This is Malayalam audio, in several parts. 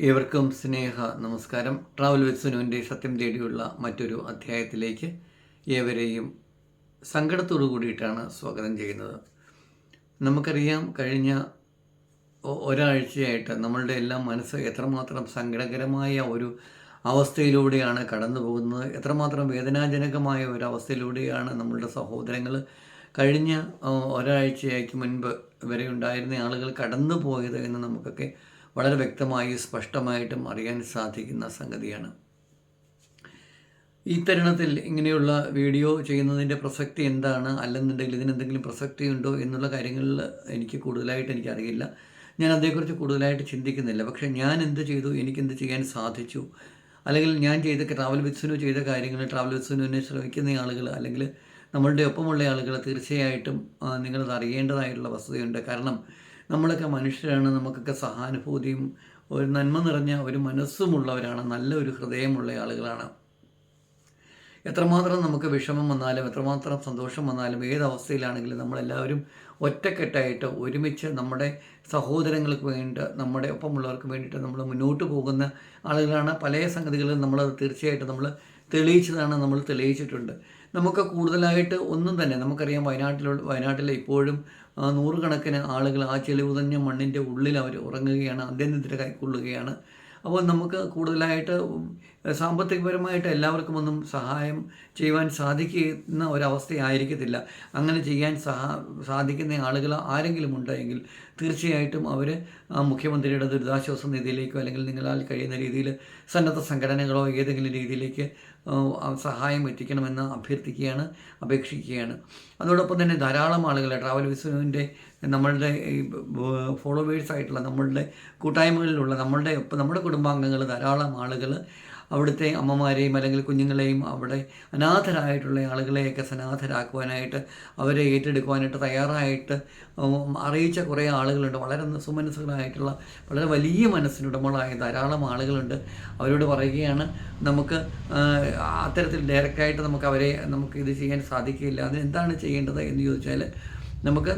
ഏവർക്കും സ്നേഹ നമസ്കാരം. ട്രാവൽ വിത്ത് സുനുവിന്റെ സത്യം തേടിയുള്ള മറ്റൊരു അധ്യായത്തിലേക്ക് ഏവരെയും സങ്കടത്തോടു കൂടിയിട്ടാണ് സ്വാഗതം ചെയ്യുന്നത്. നമുക്കറിയാം കഴിഞ്ഞ ഒരാഴ്ചയായിട്ട് നമ്മളുടെ എല്ലാം മനസ്സ് എത്രമാത്രം സങ്കടകരമായ ഒരു അവസ്ഥയിലൂടെയാണ് കടന്നു പോകുന്നത് എത്രമാത്രം വേദനാജനകമായ ഒരു അവസ്ഥയിലൂടെയാണ് നമ്മളുടെ സഹോദരങ്ങൾ കഴിഞ്ഞ ഒരാഴ്ചയ്ക്ക് മുൻപ് വരെ ഉണ്ടായിരുന്ന ആളുകൾ കടന്നു പോയത് എന്ന് നമുക്കൊക്കെ വളരെ വ്യക്തമായി സ്പഷ്ടമായിട്ടും അറിയാൻ സാധിക്കുന്ന സംഗതിയാണ്. ഈ തരുണത്തിൽ ഇങ്ങനെയുള്ള വീഡിയോ ചെയ്യുന്നതിന്റെ പ്രസക്തി എന്താണ്? അല്ലെന്നുണ്ടെങ്കിൽ ഇതിനെന്തെങ്കിലും പ്രസക്തി ഉണ്ടോ എന്നുള്ള കാര്യങ്ങളിൽ എനിക്ക് കൂടുതലായിട്ട് എനിക്കറിയില്ല. ഞാൻ അതേക്കുറിച്ച് കൂടുതലായിട്ട് ചിന്തിക്കുന്നില്ല. പക്ഷേ ഞാൻ എന്ത് ചെയ്തു? എനിക്കെന്ത് ചെയ്യാൻ സാധിച്ചു? അല്ലെങ്കിൽ ഞാൻ ചെയ്ത ട്രാവൽ വിത്സുനു ചെയ്ത കാര്യങ്ങൾ ട്രാവൽ വിത്സുനുവിനെ ശ്രമിക്കുന്ന ആളുകൾ അല്ലെങ്കിൽ നമ്മളുടെ ഒപ്പമുള്ള ആളുകൾ തീർച്ചയായിട്ടും നിങ്ങളത് അറിയേണ്ടതായിട്ടുള്ള വസ്തുതയുണ്ട്. കാരണം നമ്മളൊക്കെ മനുഷ്യരാണ് നമുക്കൊക്കെ സഹാനുഭൂതിയും ഒരു നന്മ നിറഞ്ഞ ഒരു മനസ്സുമുള്ളവരാണ് നല്ല ഒരു ഹൃദയമുള്ള ആളുകളാണ്. എത്രമാത്രം നമുക്ക് വിഷമം വന്നാലും എത്രമാത്രം സന്തോഷം വന്നാലും ഏത് അവസ്ഥയിലാണെങ്കിലും നമ്മളെല്ലാവരും ഒറ്റക്കെട്ടായിട്ട് ഒരുമിച്ച് നമ്മുടെ സഹോദരങ്ങൾക്ക് വേണ്ടി നമ്മുടെ ഒപ്പമുള്ളവർക്ക് വേണ്ടിയിട്ട് നമ്മൾ മുന്നോട്ട് പോകുന്ന ആളുകളാണ്. പല സംഗതികളിലും നമ്മളത് തീർച്ചയായിട്ടും നമ്മൾ തെളിയിച്ചതാണ് നമ്മൾ തെളിയിച്ചിട്ടുണ്ട്. നമുക്ക് കൂടുതലായിട്ട് ഒന്നും തന്നെ നമുക്കറിയാം വയനാട്ടിലുള്ള വയനാട്ടിലെ ഇപ്പോഴും നൂറുകണക്കിന് ആളുകൾ ആ ചെളിവുതഞ്ഞ മണ്ണിന്റെ ഉള്ളിൽ അവർ ഉറങ്ങുകയാണ് അന്ത്യനിദ്ര കൈക്കൊള്ളുകയാണ്. അപ്പോൾ നമുക്ക് കൂടുതലായിട്ട് സാമ്പത്തികപരമായിട്ട് എല്ലാവർക്കും ഒന്നും സഹായം ചെയ്യുവാൻ സാധിക്കുന്ന ഒരവസ്ഥയായിരിക്കത്തില്ല. അങ്ങനെ ചെയ്യാൻ സഹാ സാധിക്കുന്ന ആളുകൾ ആരെങ്കിലും ഉണ്ടെങ്കിൽ തീർച്ചയായിട്ടും അവർ മുഖ്യമന്ത്രിയുടെ ദുരിതാശ്വാസ നിധിയിലേക്കോ അല്ലെങ്കിൽ നിങ്ങളാൽ കഴിയുന്ന രീതിയിൽ സന്നദ്ധ സംഘടനകളോ ഏതെങ്കിലും രീതിയിലേക്ക് സഹായം എത്തിക്കണമെന്ന് അഭ്യർത്ഥിക്കുകയാണ് അപേക്ഷിക്കുകയാണ്. അതോടൊപ്പം തന്നെ ധാരാളം ആളുകൾ ട്രാവൽ വിസുവിന്റെ നമ്മളുടെ ഫോളോവേഴ്സ് ആയിട്ടുള്ള നമ്മളുടെ കൂട്ടായ്മകളിലുള്ള നമ്മളുടെ ഒപ്പം നമ്മുടെ കുടുംബാംഗങ്ങൾ ധാരാളം ആളുകൾ അവിടുത്തെ അമ്മമാരെയും അല്ലെങ്കിൽ കുഞ്ഞുങ്ങളെയും അവിടെ അനാഥരായിട്ടുള്ള ആളുകളെയൊക്കെ സനാഥരാക്കുവാനായിട്ട് അവരെ ഏറ്റെടുക്കുവാനായിട്ട് തയ്യാറായിട്ട് അറിയിച്ച കുറേ ആളുകളുണ്ട്. വളരെ സുമനസ്സുകളായിട്ടുള്ള വളരെ വലിയ മനസ്സിനുടമകളായ ധാരാളം ആളുകളുണ്ട്. അവരോട് പറയുകയാണ് നമുക്ക് അത്തരത്തിൽ ഡയറക്റ്റായിട്ട് നമുക്ക് അവരെ നമുക്ക് ഇത് ചെയ്യാൻ സാധിക്കില്ല അതിന് എന്താണ് ചെയ്യേണ്ടത്? എന്ന് ചോദിച്ചാൽ നമുക്ക്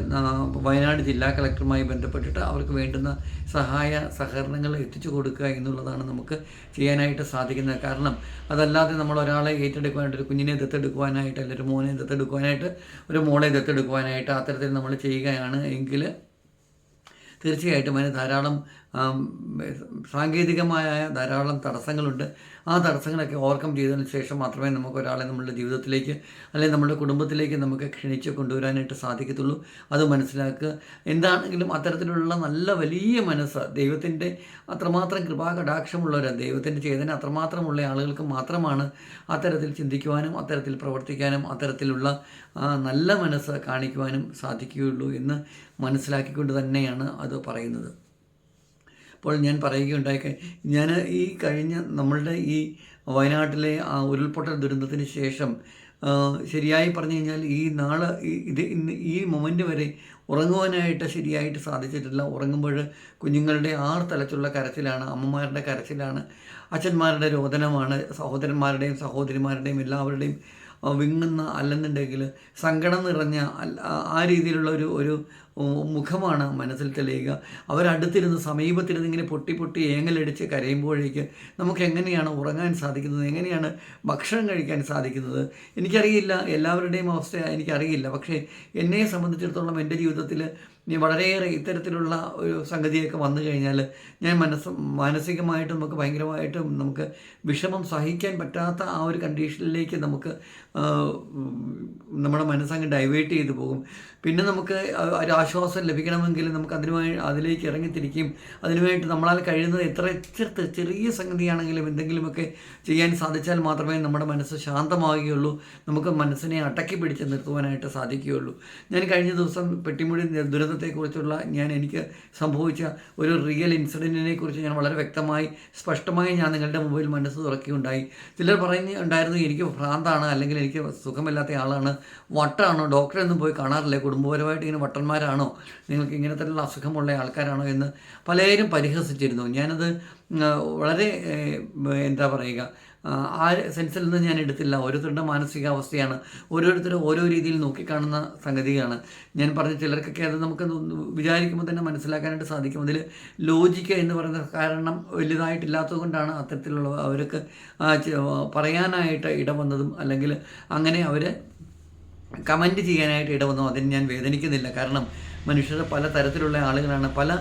വയനാട് ജില്ലാ കളക്ടറുമായി ബന്ധപ്പെട്ടിട്ട് അവർക്ക് വേണ്ടുന്ന സഹായ സഹകരണങ്ങൾ എത്തിച്ചു കൊടുക്കുക എന്നുള്ളതാണ് നമുക്ക് ചെയ്യാനായിട്ട് സാധിക്കുന്നത്. കാരണം അതല്ലാതെ നമ്മൾ ഒരാളെ ഏറ്റെടുക്കുവാനായിട്ട് ഒരു കുഞ്ഞിനെ ദത്തെടുക്കുവാനായിട്ട് അല്ലെങ്കിൽ ഒരു മോനെ ദത്തെടുക്കുവാനായിട്ട് ഒരു മോളെ ദത്തെടുക്കുവാനായിട്ട് അത്തരത്തിൽ നമ്മൾ ചെയ്യുകയാണ്. എങ്കിൽ തീർച്ചയായിട്ടും അതിന് ധാരാളം സാങ്കേതികമായ ധാരാളം തടസ്സങ്ങളുണ്ട്. ആ തടസ്സങ്ങളൊക്കെ ഓവർകം ചെയ്തതിന് ശേഷം മാത്രമേ നമുക്ക് ഒരാളെ നമ്മളുടെ ജീവിതത്തിലേക്ക് അല്ലെങ്കിൽ നമ്മുടെ കുടുംബത്തിലേക്ക് നമുക്ക് ക്ഷണിച്ച് കൊണ്ടുവരാനായിട്ട് സാധിക്കത്തുള്ളൂ. അത് മനസ്സിലാക്കുക. എന്താണെങ്കിലും അത്തരത്തിലുള്ള നല്ല വലിയ മനസ്സ് ദൈവത്തിന്റെ അത്രമാത്രം കൃപാകടാക്ഷമുള്ളവർ ദൈവത്തിന്റെ ചേതന അത്രമാത്രമുള്ള ആളുകൾക്ക് മാത്രമാണ് അത്തരത്തിൽ ചിന്തിക്കുവാനും അത്തരത്തിൽ പ്രവർത്തിക്കാനും അത്തരത്തിലുള്ള നല്ല മനസ്സ് കാണിക്കുവാനും സാധിക്കുകയുള്ളൂ എന്ന് മനസ്സിലാക്കിക്കൊണ്ട് തന്നെയാണ് അത് പറയുന്നത്. അപ്പോൾ ഞാൻ പറയുകയുണ്ടായി ഞാൻ ഈ കഴിഞ്ഞ നമ്മളുടെ ഈ വയനാട്ടിലെ ആ ഉരുൾപൊട്ടൽ ദുരന്തത്തിന് ശേഷം ശരിയായി പറഞ്ഞു കഴിഞ്ഞാൽ ഈ നാളെ ഇത് ഇന്ന് ഈ മൊമെന്റ് വരെ ഉറങ്ങുവാനായിട്ട് ശരിയായിട്ട് സാധിച്ചിട്ടില്ല. ഉറങ്ങുമ്പോൾ കുഞ്ഞുങ്ങളുടെ ആറ് തലത്തിലുള്ള കരച്ചിലാണ് അമ്മമാരുടെ കരച്ചിലാണ് അച്ഛന്മാരുടെ രോദനമാണ് സഹോദരന്മാരുടെയും സഹോദരിമാരുടെയും എല്ലാവരുടെയും വിങ്ങുന്ന അല്ലെന്നുണ്ടെങ്കിൽ സങ്കടം നിറഞ്ഞ ആ- രീതിയിലുള്ള ഒരു ഒരു മുഖമാണ് മനസ്സിൽ തെളിയുക. അവരടുത്തിരുന്ന് സമീപത്തിരുന്ന് ഇങ്ങനെ പൊട്ടി പൊട്ടി ഏങ്ങലടിച്ച് കരയുമ്പോഴേക്ക് നമുക്ക് എങ്ങനെയാണ് ഉറങ്ങാൻ സാധിക്കുന്നത്? എങ്ങനെയാണ് ഭക്ഷണം കഴിക്കാൻ സാധിക്കുന്നത്? എനിക്കറിയില്ല. എല്ലാവരുടെയും അവസ്ഥ എനിക്കറിയില്ല. പക്ഷേ എന്നെ സംബന്ധിച്ചിടത്തോളം എന്റെ ജീവിതത്തിൽ ഇനി വളരെയേറെ ഇത്തരത്തിലുള്ള ഒരു സംഗതിയൊക്കെ വന്നു കഴിഞ്ഞാൽ ഞാൻ മനസ്സ് മാനസികമായിട്ട് നമുക്ക് ഭയങ്കരമായിട്ടും നമുക്ക് വിഷമം സഹിക്കാൻ പറ്റാത്ത ആ ഒരു കണ്ടീഷനിലേക്ക് നമുക്ക് നമ്മുടെ മനസ്സങ്ങ് ഡൈവേർട്ട് ചെയ്തു പോകും. പിന്നെ നമുക്ക് ഒരാശ്വാസം ലഭിക്കണമെങ്കിൽ നമുക്ക് അതിനുമായി അതിലേക്ക് ഇറങ്ങിത്തിരിക്കും അതിനുവേണ്ടി നമ്മളാൽ കഴിയുന്നത് എത്ര ചെറുത്ത് ചെറിയ സംഗതിയാണെങ്കിലും എന്തെങ്കിലുമൊക്കെ ചെയ്യാൻ സാധിച്ചാൽ മാത്രമേ നമ്മുടെ മനസ്സ് ശാന്തമാവുകയുള്ളൂ. നമുക്ക് മനസ്സിനെ അടക്കി പിടിച്ച് നിർത്തുവാനായിട്ട് സാധിക്കുകയുള്ളൂ. ഞാൻ കഴിഞ്ഞ ദിവസം പെട്ടിമുടി ദുരന്തത്തെക്കുറിച്ചുള്ള ഞാൻ എനിക്ക് സംഭവിച്ച ഒരു റിയൽ ഇൻസിഡന്റിനെ കുറിച്ച് ഞാൻ വളരെ വ്യക്തമായി സ്പഷ്ടമായി ഞാൻ നിങ്ങളുടെ മുമ്പിൽ മനസ്സ് തുറക്കുകയുണ്ടായി. ചിലർ പറയുന്നുണ്ടായിരുന്നു എനിക്ക് ഭ്രാന്താണ് അല്ലെങ്കിൽ എനിക്ക് സുഖമില്ലാത്ത ആളാണ് വട്ടാണോ ഡോക്ടറൊന്നും പോയി കാണാറില്ലേ കുടുംബപരമായിട്ട് ഇങ്ങനെ വട്ടന്മാരാണോ നിങ്ങൾക്ക് ഇങ്ങനത്തെ അസുഖമുള്ള ആൾക്കാരാണോ എന്ന് പലരും പരിഹസിച്ചിരുന്നു. ഞാനത് വളരെ എന്താ പറയുക ആ, സെൻസിൽ നിന്ന് ഞാൻ എടുത്തില്ല. ഓരോരുത്തരുടെ മാനസികാവസ്ഥയാണ്. ഓരോരുത്തരും ഓരോ രീതിയിൽ നോക്കിക്കാണുന്ന സംഗതിയാണ് ഞാൻ പറഞ്ഞ ചിലർക്കൊക്കെ അത് നമുക്ക് വിചാരിക്കുമ്പോൾ തന്നെ മനസ്സിലാക്കാനായിട്ട് സാധിക്കും. അതിൽ ലോജിക്ക് എന്ന് പറയുന്ന കാരണം വലുതായിട്ടില്ലാത്തത് കൊണ്ടാണ് അത്തരത്തിലുള്ള അവർക്ക് പറയാനായിട്ട് ഇടം പറയാനായിട്ട് ഇടവന്നതും അല്ലെങ്കിൽ അങ്ങനെ അവർ കമന്റ് ചെയ്യാനായിട്ട് ഇടവന്നു അതിന് ഞാൻ വേദനിക്കുന്നില്ല. കാരണം മനുഷ്യർ പല തരത്തിലുള്ള ആളുകളാണ്. പല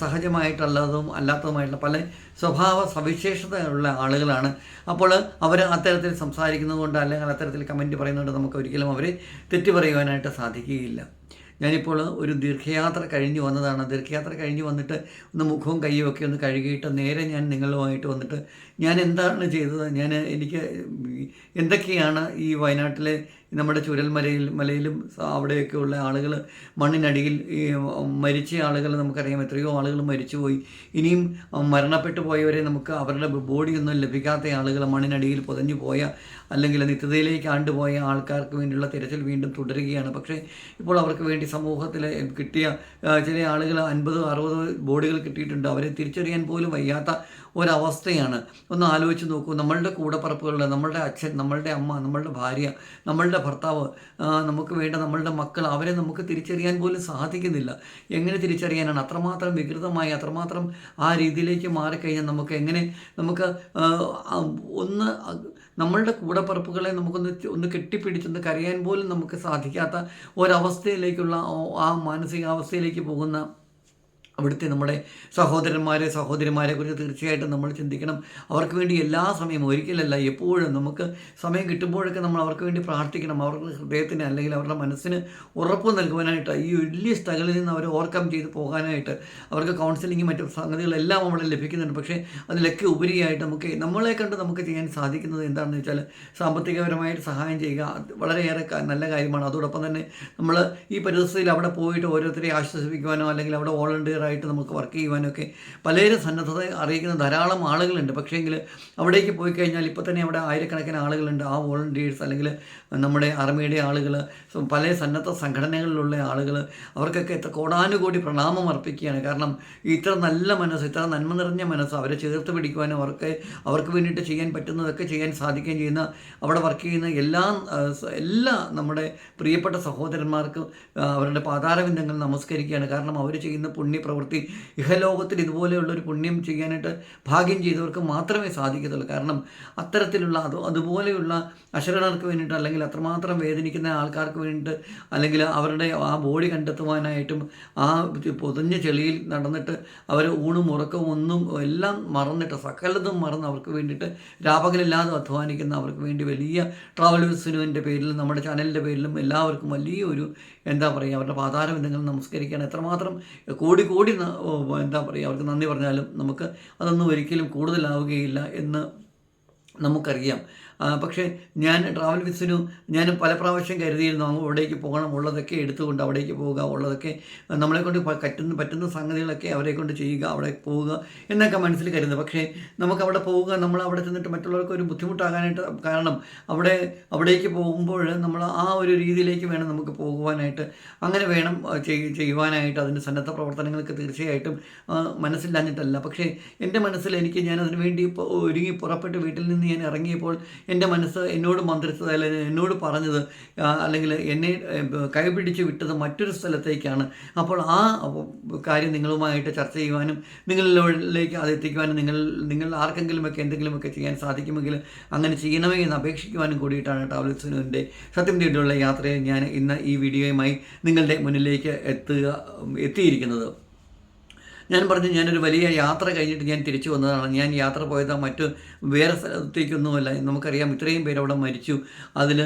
സഹജമായിട്ടുള്ളതും അല്ലാത്തതുമായിട്ടുള്ള പല സ്വഭാവ സവിശേഷതയുള്ള ആളുകളാണ്. അപ്പോൾ അവർ അത്തരത്തിൽ സംസാരിക്കുന്നത് കൊണ്ട് അല്ലെങ്കിൽ അത്തരത്തിൽ കമന്റ് പറയുന്നതുകൊണ്ട് നമുക്ക് ഒരിക്കലും അവരെ തെറ്റു പറയുവാനായിട്ട് സാധിക്കുകയില്ല. ഞാനിപ്പോൾ ഒരു ദീർഘയാത്ര കഴിഞ്ഞു വന്നതാണ്. ദീർഘയാത്ര കഴിഞ്ഞ് വന്നിട്ട് ഒന്ന് മുഖവും കയ്യും ഒക്കെ ഒന്ന് കഴുകിയിട്ട് നേരെ ഞാൻ നിങ്ങളുമായിട്ട് വന്നിട്ട് ഞാൻ എന്താണ് ചെയ്തത്? ഞാൻ എനിക്ക് എന്തൊക്കെയാണ് ഈ വയനാട്ടിലെ നമ്മുടെ ചുരൽമലയിൽ മലയിലും അവിടെയൊക്കെ അവിടെയൊക്കെയുള്ള ആളുകൾ മണ്ണിനടിയിൽ മരിച്ച ആളുകൾ നമുക്കറിയാം എത്രയോ ആളുകൾ മരിച്ചുപോയി. ഇനിയും മരണപ്പെട്ടു പോയവരെ നമുക്ക് അവരുടെ ബോഡിയൊന്നും ലഭിക്കാത്ത ആളുകൾ മണ്ണിനടിയിൽ പുതഞ്ഞു പോയ അല്ലെങ്കിൽ നിത്യതയിലേക്ക് ആണ്ടുപോയ ആൾക്കാർക്ക് വേണ്ടിയുള്ള തിരച്ചിൽ വീണ്ടും തുടരുകയാണ്. പക്ഷേ ഇപ്പോൾ അവർക്ക് വേണ്ടി സമൂഹത്തിൽ കിട്ടിയ ചില ആളുകൾ അൻപത് അറുപത് ബോഡികൾ കിട്ടിയിട്ടുണ്ട്. അവരെ തിരിച്ചറിയാൻ പോലും വയ്യാത്ത ഒരവസ്ഥയാണ്. ഒന്ന് ആലോചിച്ച് നോക്കൂ. നമ്മളുടെ കൂടപ്പറപ്പുകളുടെ നമ്മളുടെ അച്ഛൻ നമ്മളുടെ അമ്മ നമ്മളുടെ ഭാര്യ നമ്മളുടെ ഭർത്താവ് നമുക്ക് വേണ്ട നമ്മളുടെ മക്കൾ അവരെ നമുക്ക് തിരിച്ചറിയാൻ പോലും സാധിക്കുന്നില്ല. എങ്ങനെ തിരിച്ചറിയാനാണ്? അത്രമാത്രം വികൃതമായി അത്രമാത്രം ആ രീതിയിലേക്ക് മാറിക്കഴിഞ്ഞാൽ നമുക്ക് എങ്ങനെ നമുക്ക് ഒന്ന് നമ്മളുടെ കൂടപ്പറപ്പുകളെ നമുക്കൊന്ന് ഒന്ന് കെട്ടിപ്പിടിച്ചൊന്ന് കരയാൻ പോലും നമുക്ക് സാധിക്കാത്ത ഒരവസ്ഥയിലേക്കുള്ള ആ മാനസികാവസ്ഥയിലേക്ക് പോകുന്ന അവിടുത്തെ നമ്മുടെ സഹോദരന്മാരെ സഹോദരിമാരെ കുറിച്ച് തീർച്ചയായിട്ടും നമ്മൾ ചിന്തിക്കണം. അവർക്ക് വേണ്ടി എല്ലാ സമയവും ഒരിക്കലല്ല എപ്പോഴും നമുക്ക് സമയം കിട്ടുമ്പോഴൊക്കെ നമ്മൾ അവർക്ക് വേണ്ടി പ്രാർത്ഥിക്കണം. അവരുടെ ഹൃദയത്തിന് അല്ലെങ്കിൽ അവരുടെ മനസ്സിന് ഉറപ്പ് നൽകുവാനായിട്ട് ഈ വലിയ സ്ഥലങ്ങളിൽ നിന്ന് അവരെ ഓവർകം ചെയ്ത് പോകാനായിട്ട് അവർക്ക് കൗൺസിലിങ്ങും മറ്റു സംഗതികളെല്ലാം അവിടെ ലഭിക്കുന്നുണ്ട്. പക്ഷേ അതിലൊക്കെ ഉപരിയായിട്ട് നമുക്ക് നമ്മളെ കണ്ട് നമുക്ക് ചെയ്യാൻ സാധിക്കുന്നത് എന്താണെന്ന് വെച്ചാൽ സാമ്പത്തികപരമായിട്ട് സഹായം ചെയ്യുക. വളരെയേറെ നല്ല കാര്യമാണ്. അതോടൊപ്പം തന്നെ നമ്മൾ ഈ പരിസ്ഥിതിയിൽ അവിടെ പോയിട്ട് ഓരോരുത്തരെ ആശ്വസിപ്പിക്കുവാനോ അല്ലെങ്കിൽ അവിടെ volunteer ആയിട്ട് നമുക്ക് വർക്ക് ചെയ്യുവാനൊക്കെ പലരും സന്നദ്ധത അറിയിക്കുന്ന ധാരാളം ആളുകളുണ്ട്. പക്ഷേങ്കിൽ അവിടേക്ക് പോയി കഴിഞ്ഞാൽ ഇപ്പോൾ തന്നെ അവിടെ ആയിരക്കണക്കിന് ആളുകളുണ്ട്. ആ വോളണ്ടിയേഴ്സ് അല്ലെങ്കിൽ നമ്മുടെ ആർമിയുടെ ആളുകൾ പല സന്നദ്ധ സംഘടനകളിലുള്ള ആളുകൾ അവർക്കൊക്കെ എത്ര കോടാനുകോടി പ്രണാമം അർപ്പിക്കുകയാണ്. കാരണം ഇത്ര നല്ല മനസ്സ് ഇത്ര നന്മ നിറഞ്ഞ മനസ്സ് അവരെ ചേർത്ത് പിടിക്കുവാനും അവർക്ക് അവർക്ക് വേണ്ടിയിട്ട് ചെയ്യാൻ പറ്റുന്നതൊക്കെ ചെയ്യാൻ സാധിക്കുകയും ചെയ്യുന്ന അവിടെ വർക്ക് ചെയ്യുന്ന എല്ലാ എല്ലാ നമ്മുടെ പ്രിയപ്പെട്ട സഹോദരന്മാർക്കും അവരുടെ പാതാരവിന്ദങ്ങൾ നമസ്കരിക്കുകയാണ്. കാരണം അവർ ചെയ്യുന്ന പുണ്യപ്രവൃത്തി ഇഹലോകത്തിൽ ഇതുപോലെയുള്ള ഒരു പുണ്യം ചെയ്യാനായിട്ട് ഭാഗ്യം ചെയ്തവർക്ക് മാത്രമേ സാധിക്കത്തുള്ളൂ. കാരണം അത്തരത്തിലുള്ള അത് അതുപോലെയുള്ള അശരണർക്ക് വേണ്ടിയിട്ട് അല്ലെങ്കിൽ അത്രമാത്രം വേദനിക്കുന്ന ആൾക്കാർക്ക് വേണ്ടിയിട്ട് അല്ലെങ്കിൽ അവരുടെ ആ ബോഡി കണ്ടെത്തുവാനായിട്ടും ആ പൊതിഞ്ഞ ചെളിയിൽ നടന്നിട്ട് അവർ ഊണും ഉറക്കവും ഒന്നും എല്ലാം മറന്നിട്ട് സകലതും മറന്ന് അവർക്ക് വേണ്ടിയിട്ട് രാപകലില്ലാതെ അധ്വാനിക്കുന്ന അവർക്ക് വേണ്ടി വലിയ ട്രാവൽ വിസിനുവിന്റെ പേരിലും നമ്മുടെ ചാനലിന്റെ പേരിലും എല്ലാവർക്കും വലിയൊരു എന്താ പറയുക അവരുടെ പാതാരബന്ധങ്ങൾ നമസ്കരിക്കാൻ എത്രമാത്രം കോടി കോടി ഓ, എന്താ പറയുക അവർക്ക് നന്ദി പറഞ്ഞാലും നമുക്ക് അതൊന്നും ഒരിക്കലും കൂടുതലാവുകയില്ല എന്ന് നമുക്കറിയാം. പക്ഷേ ഞാൻ ട്രാവൽ വിസിനു ഞാൻ പല പ്രാവശ്യം കരുതിയിരുന്നു അവിടേക്ക് പോകണം ഉള്ളതൊക്കെ എടുത്തുകൊണ്ട് അവിടേക്ക് പോവുക ഉള്ളതൊക്കെ നമ്മളെ കൊണ്ട് പറ്റുന്ന പറ്റുന്ന സംഗതികളൊക്കെ അവരെ കൊണ്ട് ചെയ്യുക അവിടെ പോവുക എന്നൊക്കെ മനസ്സിൽ കരുതുന്നത് പക്ഷേ നമുക്ക് അവിടെ പോവുക നമ്മൾ അവിടെ ചെന്നിട്ട് മറ്റുള്ളവർക്ക് ഒരു ബുദ്ധിമുട്ടാകാനായിട്ട് കാരണം അവിടെ അവിടേക്ക് പോകുമ്പോൾ നമ്മൾ ആ ഒരു രീതിയിലേക്ക് വേണം നമുക്ക് പോകുവാനായിട്ട്. അങ്ങനെ വേണം ചെയ്യുവാനായിട്ട് അതിന്റെ സന്നദ്ധ പ്രവർത്തനങ്ങൾക്ക് തീർച്ചയായിട്ടും മനസ്സില്ലാഞ്ഞിട്ടല്ല. പക്ഷേ എന്റെ മനസ്സിൽ എനിക്ക് ഞാൻ അതിനു വേണ്ടി ഒരുങ്ങി പുറപ്പെട്ട് വീട്ടിൽ നിന്ന് ഞാൻ ഇറങ്ങിയപ്പോൾ എന്റെ മനസ്സ് എന്നോട് മന്ത്രിച്ചത് അല്ലെങ്കിൽ എന്നോട് പറഞ്ഞത് അല്ലെങ്കിൽ എന്നെ കൈപിടിച്ച് വിട്ടത് മറ്റൊരു സ്ഥലത്തേക്കാണ്. അപ്പോൾ ആ കാര്യം നിങ്ങളുമായിട്ട് ചർച്ച ചെയ്യുവാനും നിങ്ങളിലേക്ക് അത് എത്തിക്കുവാനും നിങ്ങൾ നിങ്ങൾ ആർക്കെങ്കിലുമൊക്കെ എന്തെങ്കിലുമൊക്കെ ചെയ്യാൻ സാധിക്കുമെങ്കിൽ അങ്ങനെ ചെയ്യണമേ എന്ന് അപേക്ഷിക്കുവാനും കൂടിയിട്ടാണ് ടാബ്ലറ്റ്സിനുവിന്റെ സത്യം തേടിയുള്ള യാത്രയെ ഞാൻ ഇന്ന് ഈ വീഡിയോയുമായി നിങ്ങളുടെ മുന്നിലേക്ക് എത്തുക എത്തിയിരിക്കുന്നത്. ഞാൻ പറഞ്ഞു ഞാനൊരു വലിയ യാത്ര കഴിഞ്ഞിട്ട് ഞാൻ തിരിച്ചു വന്നതാണ്. ഞാൻ യാത്ര പോയത് മറ്റു വേറെ സ്ഥലത്തേക്കൊന്നുമല്ല. നമുക്കറിയാം ഇത്രയും പേര് അവിടെ മരിച്ചു. അതിൽ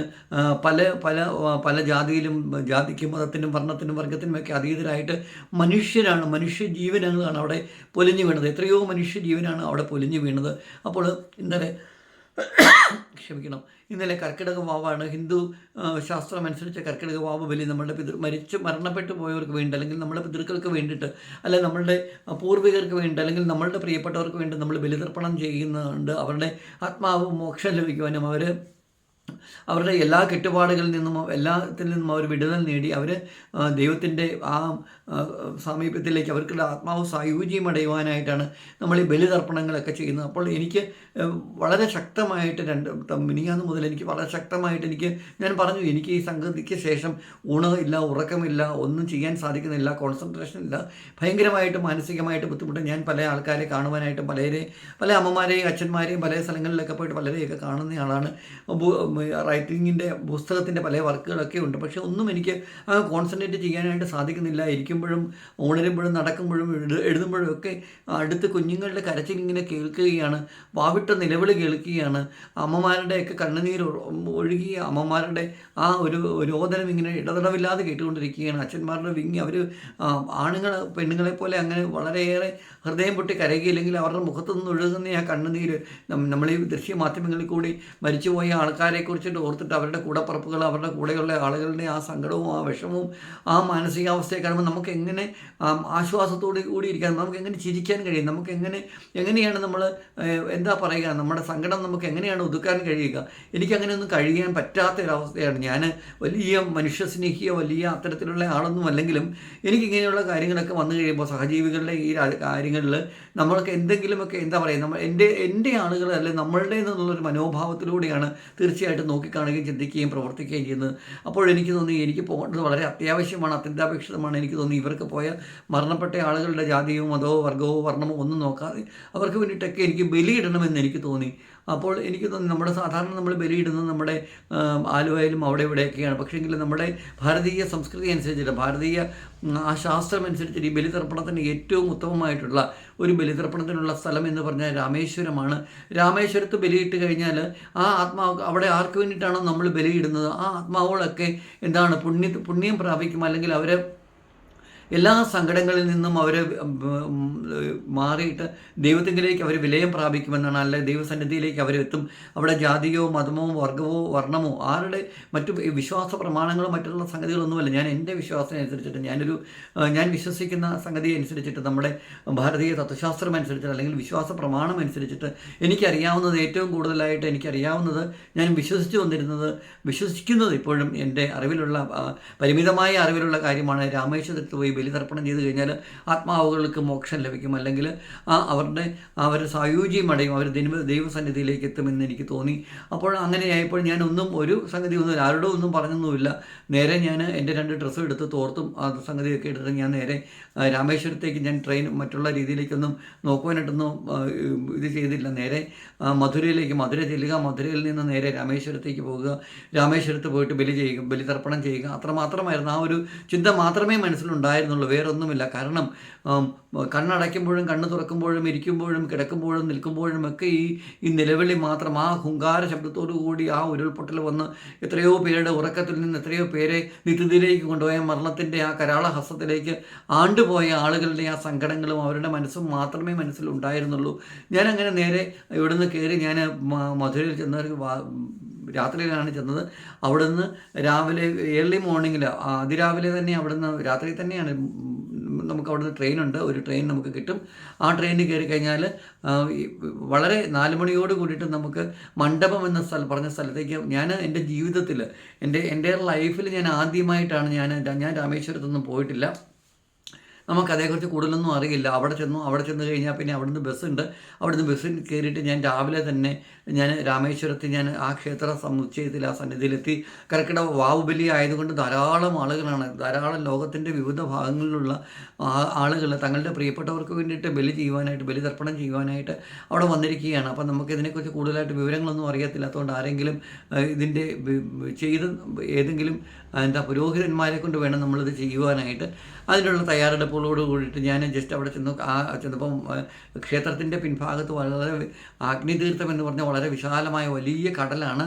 പല പല പല ജാതിയിലും ജാതിക്കും മതത്തിനും വർണത്തിനും വർഗത്തിനും ഒക്കെ അതീതരായിട്ട് മനുഷ്യരാണ് മനുഷ്യ ജീവനങ്ങളാണ് അവിടെ പൊലിഞ്ഞു വീണത്. എത്രയോ മനുഷ്യ ജീവനാണ് അവിടെ പൊലിഞ്ഞു വീണത്. അപ്പോൾ ഇന്നലെ ക്ഷമിക്കണം. ഇന്നലെ കർക്കിടക വാവാണ് ഹിന്ദു ശാസ്ത്രം അനുസരിച്ച് കർക്കിടക വാവ് ബലി നമ്മളുടെ പിതൃ മരിച്ച് മരണപ്പെട്ടു പോയവർക്ക് വേണ്ടി അല്ലെങ്കിൽ നമ്മുടെ പിതൃക്കൾക്ക് വേണ്ടിയിട്ട് അല്ലെങ്കിൽ നമ്മളുടെ പൂർവികർക്ക് വേണ്ടി അല്ലെങ്കിൽ നമ്മളുടെ പ്രിയപ്പെട്ടവർക്ക് വേണ്ടി നമ്മൾ ബലിതർപ്പണം ചെയ്യുന്നുണ്ട്. അവരുടെ ആത്മാവ് മോക്ഷം ലഭിക്കുവാനും അവർ അവരുടെ എല്ലാ കെട്ടുപാടുകളിൽ നിന്നും എല്ലാത്തിൽ നിന്നും അവർ വിടുതൽ നേടി അവർ ദൈവത്തിന്റെ ആ സമീപത്തിലേക്ക് അവർക്കുള്ള ആത്മാവ് സായൂജ്യം അടയുവാനായിട്ടാണ് നമ്മൾ ഈ ബലിതർപ്പണങ്ങളൊക്കെ ചെയ്യുന്നത്. അപ്പോൾ എനിക്ക് വളരെ ശക്തമായിട്ട് രണ്ട് മിനിങ്ങാന്ന് മുതൽ എനിക്ക് വളരെ ശക്തമായിട്ട് എനിക്ക് ഞാൻ പറഞ്ഞു എനിക്ക് ഈ സംഗതിക്ക് ശേഷം ഊണമില്ല ഉറക്കമില്ല ഒന്നും ചെയ്യാൻ സാധിക്കുന്നില്ല കോൺസെൻട്രേഷൻ ഇല്ല. ഭയങ്കരമായിട്ട് മാനസികമായിട്ട് ബുദ്ധിമുട്ട് ഞാൻ പല ആൾക്കാരെ കാണുവാനായിട്ട് പലരെ പല അമ്മമാരെയും അച്ഛന്മാരെയും പല സ്ഥലങ്ങളിലൊക്കെ പോയിട്ട് പലരെയൊക്കെ കാണുന്ന ആളാണ്. റൈറ്റിങ്ങിന്റെ പുസ്തകത്തിന്റെ പല വർക്കുകളൊക്കെ ഉണ്ട്. പക്ഷേ ഒന്നും എനിക്ക് കോൺസെൻട്രേറ്റ് ചെയ്യാനായിട്ട് സാധിക്കുന്നില്ല. ഇരിക്കുമ്പോഴും ഉണരുമ്പോഴും നടക്കുമ്പോഴും എഴു- എഴുതുമ്പോഴും ഒക്കെ അടുത്ത് കുഞ്ഞുങ്ങളുടെ കരച്ചിൽ ഇങ്ങനെ കേൾക്കുകയാണ്. വാവിട്ട നിലവിളി കേൾക്കുകയാണ്. അമ്മമാരുടെയൊക്കെ കണ്ണുനീർ ഒഴുകി ഒഴുകിയ അമ്മമാരുടെ ആ ഒരു രോദനം ഇങ്ങനെ ഇടതടവില്ലാതെ കേട്ടുകൊണ്ടിരിക്കുകയാണ്. അച്ഛന്മാരുടെ വിങ്ങി അവർ ആണുങ്ങൾ പെണ്ണുങ്ങളെ പോലെ അങ്ങനെ വളരെയേറെ ഹൃദയം പൊട്ടി കരയുകയില്ലെങ്കിൽ അവരുടെ മുഖത്തു നിന്ന് ഒഴുകുന്ന ആ കണ്ണുനീര് നമ്മൾ ഈ ദൃശ്യ മാധ്യമങ്ങളിൽ കൂടി മരിച്ചുപോയ ആൾക്കാരെ കുറിച്ചിട്ട് ഓർത്തിട്ട് അവരുടെ കൂടപ്പറപ്പുകൾ അവരുടെ കൂടെയുള്ള ആളുകളുടെ ആ സങ്കടവും ആ വിഷമവും ആ മാനസികാവസ്ഥയെ കാണുമ്പോൾ നമുക്ക് എങ്ങനെ ആശ്വാസത്തോട് കൂടി ഇരിക്കാൻ നമുക്ക് എങ്ങനെ ചിരിക്കാൻ കഴിയും നമുക്ക് എങ്ങനെ എങ്ങനെയാണ് നമ്മൾ എന്താ പറയുക നമ്മുടെ സങ്കടം നമുക്ക് എങ്ങനെയാണ് ഒതുക്കാൻ കഴിയുക? എനിക്കങ്ങനെയൊന്നും കഴിയാൻ പറ്റാത്ത ഒരവസ്ഥയാണ് ഞാൻ വലിയ മനുഷ്യസ്നേഹിയോ വലിയ അത്തരത്തിലുള്ള ആളൊന്നും അല്ലെങ്കിലും എനിക്കിങ്ങനെയുള്ള കാര്യങ്ങളൊക്കെ വന്നു കഴിയുമ്പോൾ സഹജീവികളുടെ ഈ കാര്യങ്ങളിൽ നമ്മൾക്ക് എന്തെങ്കിലുമൊക്കെ എന്താ പറയുക നമ്മൾ എന്റെ എന്റെ ആളുകൾ അല്ലെങ്കിൽ നമ്മളുടെ എന്നുള്ളൊരു മനോഭാവത്തിലൂടെയാണ് തീർച്ചയായിട്ടും നോക്കിക്കാണുകയും ചിന്തിക്കുകയും പ്രവർത്തിക്കുകയും ചെയ്യുന്നത്. അപ്പോൾ എനിക്ക് തോന്നി എനിക്ക് പോകേണ്ടത് വളരെ അത്യാവശ്യമാണ് അത്യന്താപേക്ഷിതമാണ്. എനിക്ക് തോന്നി ഇവർക്ക് പോയ മരണപ്പെട്ട ആളുകളുടെ ജാതിയോ മതമോ വർഗമോ വർണമോ ഒന്നും നോക്കാതെ അവർക്ക് വേണ്ടിയിട്ടൊക്കെ എനിക്ക് ബലിയിടണമെന്ന് എനിക്ക് തോന്നി. അപ്പോൾ എനിക്ക് തോന്നുന്നു നമ്മുടെ സാധാരണ നമ്മൾ ബലിയിടുന്നത് നമ്മുടെ ആലുവയിലും അവിടെ ഇവിടെയൊക്കെയാണ്. പക്ഷേങ്കിൽ നമ്മുടെ ഭാരതീയ സംസ്കൃതി അനുസരിച്ചിട്ട് ഭാരതീയ ആ ശാസ്ത്രം അനുസരിച്ചിട്ട് ഈ ബലിതർപ്പണത്തിന് ഏറ്റവും ഉത്തമമായിട്ടുള്ള ഒരു ബലിതർപ്പണത്തിനുള്ള സ്ഥലം എന്ന് പറഞ്ഞാൽ രാമേശ്വരമാണ്. രാമേശ്വരത്ത് ബലിയിട്ട് കഴിഞ്ഞാൽ ആ ആത്മാവ് അവിടെ ആർക്ക് വേണ്ടിയിട്ടാണോ നമ്മൾ ബലിയിടുന്നത്? ആ ആത്മാവുകളൊക്കെ എന്താണ് പുണ്യ പുണ്യം പ്രാപിക്കും. അല്ലെങ്കിൽ അവരെ എല്ലാ സങ്കടങ്ങളിൽ നിന്നും അവർ മാറിയിട്ട് ദൈവത്തിങ്കിലേക്ക് അവർ വിലയം പ്രാപിക്കുമെന്നാണ്. അല്ലെ ദൈവസന്നിധിയിലേക്ക് അവരെത്തും അവിടെ ജാതിയോ മതമോ വർഗമോ വർണമോ ആരുടെ മറ്റു വിശ്വാസ പ്രമാണങ്ങളോ മറ്റുള്ള സംഗതികളൊന്നുമല്ല. ഞാൻ എന്റെ വിശ്വാസം അനുസരിച്ചിട്ട് ഞാനൊരു ഞാൻ വിശ്വസിക്കുന്ന സംഗതി അനുസരിച്ചിട്ട് നമ്മുടെ ഭാരതീയ തത്വശാസ്ത്രം അനുസരിച്ചിട്ട് അല്ലെങ്കിൽ വിശ്വാസ പ്രമാണം അനുസരിച്ചിട്ട് എനിക്കറിയാവുന്നത് ഏറ്റവും കൂടുതലായിട്ട് എനിക്കറിയാവുന്നത് ഞാൻ വിശ്വസിച്ചു വന്നിരുന്നത് വിശ്വസിക്കുന്നത് ഇപ്പോഴും എന്റെ അറിവിലുള്ള പരിമിതമായ അറിവിലുള്ള കാര്യമാണ് രാമേശ്വരത്ത് പോയി ബലിതർപ്പണം ചെയ്ത് കഴിഞ്ഞാൽ ആത്മാവുകൾക്ക് മോക്ഷം ലഭിക്കും. അല്ലെങ്കിൽ അവരുടെ അവർ സായുജ്യം അടയും അവർ ദൈവ ദൈവസന്നിധിയിലേക്ക് എത്തുമെന്ന് എനിക്ക് തോന്നി. അപ്പോൾ അങ്ങനെയായപ്പോൾ ഞാൻ ഒന്നും ഒരു സംഗതി ഒന്നും ആരോടും ഒന്നും പറഞ്ഞൊന്നുമില്ല. നേരെ ഞാൻ എന്റെ രണ്ട് ഡ്രസ്സും എടുത്ത് തോർത്തും ആ സംഗതിയൊക്കെ എടുത്ത് ഞാൻ നേരെ രാമേശ്വരത്തേക്ക് ഞാൻ ട്രെയിൻ മറ്റുള്ള രീതിയിലേക്കൊന്നും നോക്കുവാനായിട്ടൊന്നും ഇത് ചെയ്തില്ല. നേരെ മധുരയിലേക്ക് മധുര ചെല്ലുക മധുരയിൽ നിന്ന് നേരെ രാമേശ്വരത്തേക്ക് പോകുക രാമേശ്വരത്ത് പോയിട്ട് ബലി ചെയ്യുക ബലിതർപ്പണം ചെയ്യുക. അത്രമാത്രമായിരുന്നു ആ ഒരു ചിന്ത മാത്രമേ മനസ്സിലുണ്ടായിരുന്നുള്ളൂ. വേറൊന്നുമില്ല. കാരണം കണ്ണടയ്ക്കുമ്പോഴും കണ്ണ് തുറക്കുമ്പോഴും ഇരിക്കുമ്പോഴും കിടക്കുമ്പോഴും നിൽക്കുമ്പോഴും ഒക്കെ ഈ ഈ നിലവിളി മാത്രം ആ ഹുങ്കാര ശബ്ദത്തോടു കൂടി ആ ഉരുൾപൊട്ടൽ വന്ന് എത്രയോ പേരുടെ ഉറക്കത്തിൽ നിന്ന് എത്രയോ പേരെ നിത്യതയിലേക്ക് കൊണ്ടുപോയ മരണത്തിന്റെ ആ കരാള ഹസ്തത്തിലേക്ക് ആണ്ടുപോയ ആളുകളുടെ ആ സങ്കടങ്ങളും അവരുടെ മനസ്സും മാത്രമേ മനസ്സിലുണ്ടായിരുന്നുള്ളൂ. ഞാനങ്ങനെ നേരെ ഇവിടുന്ന് കയറി ഞാൻ മധുരയിൽ ചെന്ന രാത്രിയിലാണ് ചെന്നത്. അവിടുന്ന് രാവിലെ ഏർലി മോർണിംഗിൽ അതിരാവിലെ തന്നെ അവിടുന്ന് രാത്രി തന്നെയാണ് നമുക്ക് അവിടുന്ന് ട്രെയിനുണ്ട്. ഒരു ട്രെയിൻ നമുക്ക് കിട്ടും. ആ ട്രെയിനിൽ കയറി കഴിഞ്ഞാൽ വളരെ നാല് മണിയോട് കൂടിയിട്ട് നമുക്ക് മണ്ഡപം എന്ന സ്ഥലം പറഞ്ഞ സ്ഥലത്തേക്ക് ഞാൻ എന്റെ ജീവിതത്തിൽ എന്റെ എന്റെ ലൈഫിൽ ഞാൻ ആദ്യമായിട്ടാണ് ഞാൻ ഞാൻ രാമേശ്വരത്തൊന്നും പോയിട്ടില്ല. നമുക്ക് അതേക്കുറിച്ച് കൂടുതലൊന്നും അറിയില്ല. അവിടെ ചെന്നു അവിടെ ചെന്ന് കഴിഞ്ഞാൽ പിന്നെ അവിടുന്ന് ബസ്സുണ്ട്. അവിടുന്ന് ബസ്സിൽ കയറിയിട്ട് ഞാൻ രാവിലെ തന്നെ ഞാൻ രാമേശ്വരത്ത് ഞാൻ ആ ക്ഷേത്ര സമുച്ചയത്തിൽ ആ സന്നിധിയിലെത്തി. കർക്കിടക വാവുബലി ആയതുകൊണ്ട് ധാരാളം ആളുകളാണ്. ധാരാളം ലോകത്തിന്റെ വിവിധ ഭാഗങ്ങളിലുള്ള ആളുകൾ തങ്ങളുടെ പ്രിയപ്പെട്ടവർക്ക് വേണ്ടിയിട്ട് ബലി ചെയ്യുവാനായിട്ട് ബലി തർപ്പണം ചെയ്യുവാനായിട്ട് അവിടെ വന്നിരിക്കുകയാണ്. അപ്പം നമുക്ക് ഇതിനെക്കുറിച്ച് കൂടുതലായിട്ട് വിവരങ്ങളൊന്നും അറിയത്തില്ലാത്തതുകൊണ്ട് ആരെങ്കിലും ഇതിന്റെ ചെയ്ത് ഏതെങ്കിലും എന്താ പുരോഹിതന്മാരെ കൊണ്ട് വേണം നമ്മളിത് ചെയ്യുവാനായിട്ട്. അതിനുള്ള തയ്യാറെടുപ്പുകളോട് കൂടിയിട്ട് ഞാൻ ജസ്റ്റ് അവിടെ ചെന്നു. ആ ചെന്നപ്പം ക്ഷേത്രത്തിന്റെ പിൻഭാഗത്ത് വളരെ അഗ്നിതീർത്ഥം എന്ന് പറഞ്ഞ വളരെ വിശാലമായ വലിയ കടലാണ്.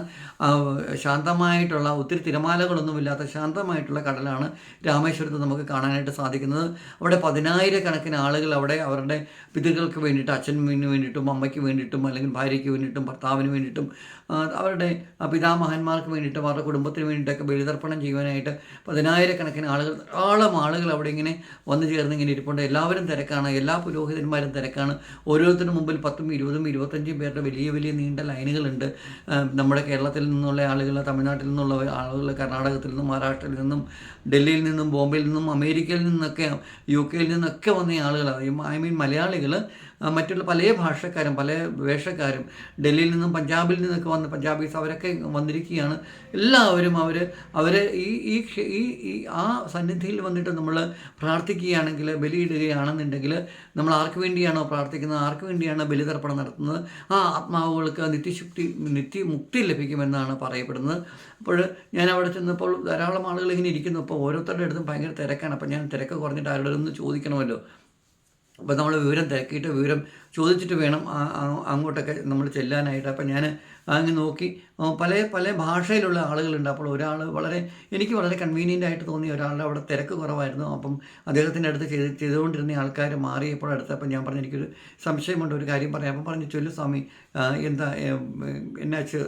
ശാന്തമായിട്ടുള്ള ഒത്തിരി തിരമാലകളൊന്നുമില്ലാത്ത ശാന്തമായിട്ടുള്ള കടലാണ് രാമേശ്വരത്ത് നമുക്ക് കാണാനായിട്ട് സാധിക്കുന്നത്. അവിടെ പതിനായിരക്കണക്കിന് ആളുകൾ അവിടെ അവരുടെ പിതൃകൾക്ക് വേണ്ടിയിട്ട് അച്ഛന് വേണ്ടിയിട്ടും അമ്മയ്ക്ക് വേണ്ടിയിട്ടും അല്ലെങ്കിൽ ഭാര്യയ്ക്ക് വേണ്ടിയിട്ടും ഭർത്താവിന് വേണ്ടിയിട്ടും അവരുടെ പിതാമഹന്മാർക്ക് വേണ്ടിയിട്ടും അവരുടെ കുടുംബത്തിന് വേണ്ടിയിട്ടൊക്കെ ബലിതർപ്പണം ചെയ്യുവാനായിട്ട് പതിനായിരക്കണക്കിന് ആളുകൾ ധാരാളം ആളുകൾ അവിടെ ഇങ്ങനെ വന്നു ചേർന്ന് ഇങ്ങനെ ഇരിപ്പുണ്ട്. എല്ലാവരും തിരക്കാണ്. എല്ലാ പുരോഹിതന്മാരും തിരക്കാണ്. ഓരോരുത്തരും മുമ്പിൽ പത്തും ഇരുപതും ഇരുപത്തഞ്ചും പേരുടെ വലിയ വലിയ നീണ്ട ലൈനുകളുണ്ട്. നമ്മുടെ കേരളത്തിൽ നിന്നുള്ള ആളുകൾ തമിഴ്നാട്ടിൽ നിന്നുള്ള ആളുകൾ കർണാടകത്തിൽ നിന്നും മഹാരാഷ്ട്രയിൽ നിന്നും ഡൽഹിയിൽ നിന്നും ബോംബെയിൽ നിന്നും അമേരിക്കയിൽ നിന്നൊക്കെ യു കെയിൽ നിന്നൊക്കെ വന്ന ആളുകൾ ഐ മീൻ മലയാളികൾ മറ്റുള്ള പല ഭാഷക്കാരും പല വേഷക്കാരും ഡൽഹിയിൽ നിന്നും പഞ്ചാബിൽ നിന്നൊക്കെ വന്ന പഞ്ചാബീസ് അവരൊക്കെ വന്നിരിക്കുകയാണ്. എല്ലാവരും അവർ അവർ ഈ ഈ ഈ ആ സന്നിധിയിൽ വന്നിട്ട് നമ്മൾ പ്രാർത്ഥിക്കുകയാണെങ്കിൽ ബലിയിടുകയാണെന്നുണ്ടെങ്കിൽ നമ്മൾ ആർക്ക് വേണ്ടിയാണോ പ്രാർത്ഥിക്കുന്നത്? ആർക്ക് വേണ്ടിയാണ് ബലിതർപ്പണം നടത്തുന്നത്? ആ ആത്മാവുകൾക്ക് നിത്യശുക്തി നിത്യമുക്തി ലഭിക്കുമെന്നാണ് പറയപ്പെടുന്നത്. അപ്പോൾ ഞാൻ അവിടെ ചെന്നപ്പോൾ ധാരാളം ആളുകൾ ഇങ്ങനെ ഇരിക്കുന്നു. അപ്പോൾ ഓരോരുത്തരുടെ അടുത്തും ഭയങ്കര തിരക്കാണ്. അപ്പോൾ ഞാൻ തിരക്ക് കുറഞ്ഞിട്ട് ആരോടൊന്ന് ചോദിക്കണമല്ലോ. അപ്പോൾ നമ്മൾ വിവരം തിരക്കിയിട്ട് വിവരം ചോദിച്ചിട്ട് വേണം അങ്ങോട്ടൊക്കെ നമ്മൾ ചെല്ലാനായിട്ട്. അപ്പം ഞാൻ അങ്ങ് നോക്കി പല പല ഭാഷയിലുള്ള ആളുകളുണ്ട്. അപ്പോൾ ഒരാൾ വളരെ എനിക്ക് വളരെ കൺവീനിയന്റ് ആയിട്ട് തോന്നിയ ഒരാളുടെ അവിടെ തിരക്ക് കുറവായിരുന്നു. അപ്പം അദ്ദേഹത്തിന്റെ അടുത്ത് ചെയ്ത് ചെയ്തുകൊണ്ടിരുന്ന ആൾക്കാർ മാറിയപ്പോൾ അപ്പം ഞാൻ പറഞ്ഞു എനിക്കൊരു സംശയമുണ്ട് ഒരു കാര്യം പറയാം. അപ്പം പറഞ്ഞു ചൊല്ലു സ്വാമി എന്താ എന്നാച്ച്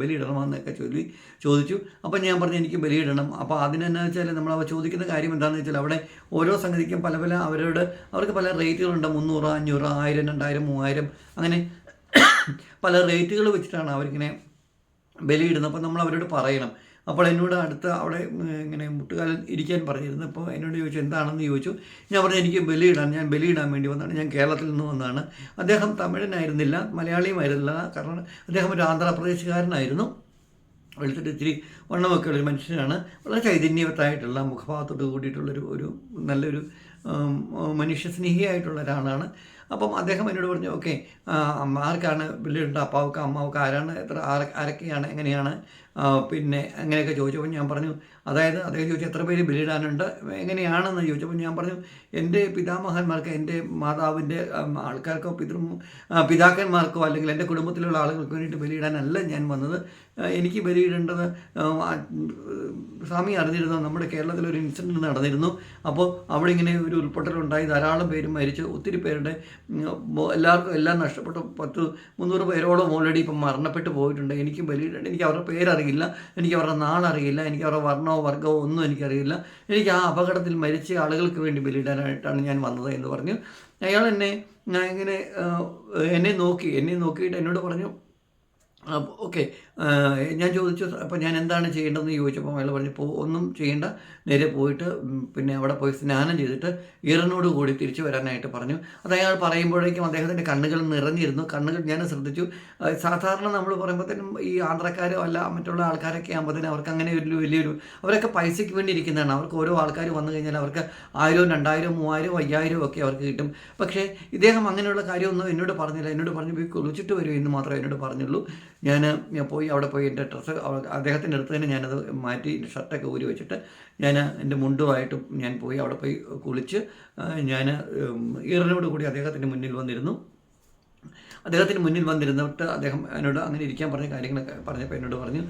ബലിയിടണമെന്നൊക്കെ ചൊല്ലി ചോദിച്ചു. അപ്പം ഞാൻ പറഞ്ഞു എനിക്ക് ബലിയിടണം. അപ്പോൾ അതിനെന്നാ വെച്ചാൽ നമ്മൾ അവ ചോദിക്കുന്ന കാര്യം എന്താണെന്ന് വെച്ചാൽ അവിടെ ഓരോ സംഗതിക്കും പല പല അവരോട് അവർക്ക് പല റേറ്റുകളുണ്ട്. മുന്നൂറ് അഞ്ഞൂറ് ആയിരം രണ്ടായിരം മൂവായിരം അങ്ങനെ പല റേറ്റുകൾ വെച്ചിട്ടാണ് അവരിങ്ങനെ ബലിയിടുന്നത്. അപ്പോൾ നമ്മൾ അവരോട് പറയണം. അപ്പോൾ എന്നോട് അടുത്ത് അവിടെ ഇങ്ങനെ മുട്ടുകാലൻ ഇരിക്കാൻ പറഞ്ഞിരുന്നു. അപ്പോൾ എന്നോട് ചോദിച്ചു എന്താണെന്ന് ചോദിച്ചു? ഞാൻ പറഞ്ഞു എനിക്ക് ബലിയിടാൻ ഞാൻ ബലിയിടാൻ വേണ്ടി വന്നതാണ് ഞാൻ കേരളത്തിൽ നിന്ന് വന്നതാണ് അദ്ദേഹം തമിഴനായിരുന്നില്ല മലയാളിയുമായിരുന്നില്ല. കാരണം അദ്ദേഹം ഒരു ആന്ധ്രാപ്രദേശുകാരനായിരുന്നു. വെളുത്തിട്ട് ഇച്ചിരി വണ്ണമൊക്കെ ഉള്ളൊരു മനുഷ്യനാണ്. വളരെ ചൈതന്യവത്തായിട്ടുള്ള മുഖഭാവത്തോട് കൂടിയിട്ടുള്ളൊരു ഒരു നല്ലൊരു മനുഷ്യസ്നേഹിയായിട്ടുള്ള മനുഷ്യ സ്നേഹിയായിട്ടുള്ള ഒരാളാണ്. അപ്പം അദ്ദേഹം എന്നോട് പറഞ്ഞു ഓക്കെ ആർക്കാണ് ബില്ലുണ്ട് അപ്പാവൊക്കെ അമ്മാവൊക്കെ ആരാണ്? എത്ര ആര ആരൊക്കെയാണ്? എങ്ങനെയാണ്? പിന്നെ അങ്ങനെയൊക്കെ ചോദിച്ചപ്പോൾ ഞാൻ പറഞ്ഞു അതായത് അദ്ദേഹം ചോദിച്ചു എത്ര പേര് ബലിയിടാനുണ്ട്? എങ്ങനെയാണെന്ന് ചോദിച്ചപ്പോൾ ഞാൻ പറഞ്ഞു എന്റെ പിതാമഹന്മാർക്ക് എന്റെ മാതാവിന്റെ ആൾക്കാർക്കോ പിതൃ പിതാക്കന്മാർക്കോ അല്ലെങ്കിൽ എന്റെ കുടുംബത്തിലുള്ള ആളുകൾക്ക് വേണ്ടിയിട്ട് ബലിയിടാനല്ല ഞാൻ വന്നത്. എനിക്ക് ബലിയിടേണ്ടത് സ്വാമി അറിഞ്ഞിരുന്നു നമ്മുടെ കേരളത്തിൽ ഒരു ഇൻസിഡന്റ് നടന്നിരുന്നു. അപ്പോൾ അവിടെ ഇങ്ങനെ ഒരു ഉൾപ്പൊട്ടലുണ്ടായി ധാരാളം പേര് മരിച്ചു. ഒത്തിരി പേരുടെ എല്ലാവർക്കും എല്ലാം നഷ്ടപ്പെട്ടു. പത്ത് മുന്നൂറ് പേരോളം ഓൾറെഡി ഇപ്പം മരണപ്പെട്ടു പോയിട്ടുണ്ട്. എനിക്ക് ബലിയിടേണ്ട എനിക്ക് അവരുടെ പേരറിയില്ല എനിക്ക് അവരുടെ നാളറിയില്ല എനിക്ക് അവരുടെ വർണമോ വർഗമോ ഒന്നും എനിക്കറിയില്ല. എനിക്ക് ആ അപകടത്തിൽ മരിച്ച ആളുകൾക്ക് വേണ്ടി ബലിയിടാനായിട്ടാണ് ഞാൻ വന്നത് എന്ന് പറഞ്ഞു. അയാൾ എന്നെ ഇങ്ങനെ എന്നെ നോക്കി എന്നെ നോക്കിയിട്ട് എന്നോട് പറഞ്ഞു ഓക്കെ ഞാൻ ചോദിച്ചു അപ്പോൾ ഞാൻ എന്താണ് ചെയ്യേണ്ടതെന്ന് ചോദിച്ചപ്പോൾ അയാൾ പറഞ്ഞു പോ ഒന്നും ചെയ്യേണ്ട. നേരെ പോയിട്ട് പിന്നെ അവിടെ പോയി സ്നാനം ചെയ്തിട്ട് ഈറനോട് കൂടി തിരിച്ചു വരാനായിട്ട് പറഞ്ഞു. അത് അയാൾ പറയുമ്പോഴേക്കും അദ്ദേഹത്തിന്റെ കണ്ണുകൾ നിറഞ്ഞിരുന്നു. കണ്ണുകൾ ഞാൻ ശ്രദ്ധിച്ചു. സാധാരണ നമ്മൾ പറയുമ്പോഴത്തേനും ഈ ആന്ധ്രക്കാരോ അല്ല മറ്റുള്ള ആൾക്കാരൊക്കെ ആകുമ്പോഴത്തേനും അവർക്ക് അങ്ങനെ ഒരു വലിയൊരു അവരൊക്കെ പൈസയ്ക്ക് വേണ്ടി ഇരിക്കുന്നതാണ്. അവർക്ക് ഓരോ ആൾക്കാർ വന്നു കഴിഞ്ഞാൽ അവർക്ക് ആയിരവും രണ്ടായിരവും മൂവായിരവും അയ്യായിരവും ഒക്കെ അവർക്ക് കിട്ടും. പക്ഷേ ഇദ്ദേഹം അങ്ങനെയുള്ള കാര്യമൊന്നും എന്നോട് പറഞ്ഞില്ല. എന്നോട് പറഞ്ഞു പോയി കുളിച്ചിട്ട് വരും എന്ന് മാത്രമേ എന്നോട് പറഞ്ഞുള്ളൂ. ഞാൻ പോയി അവിടെ പോയി എന്റെ ഡ്രസ്സ് അദ്ദേഹത്തിന്റെ അടുത്ത് തന്നെ ഞാനത് മാറ്റി ഷർട്ടൊക്കെ ഊരി വെച്ചിട്ട് ഞാൻ എന്റെ മുണ്ടുമായിട്ട് ഞാൻ പോയി അവിടെ പോയി കുളിച്ച് ഞാൻ ഈറനോട് കൂടി അദ്ദേഹത്തിന്റെ മുന്നിൽ വന്നിരുന്നു. അദ്ദേഹത്തിന് മുന്നിൽ വന്നിരുന്നിട്ട് അദ്ദേഹം എന്നോട് അങ്ങനെ ഇരിക്കാൻ പറഞ്ഞ കാര്യങ്ങളൊക്കെ പറഞ്ഞപ്പോൾ എന്നോട് പറഞ്ഞു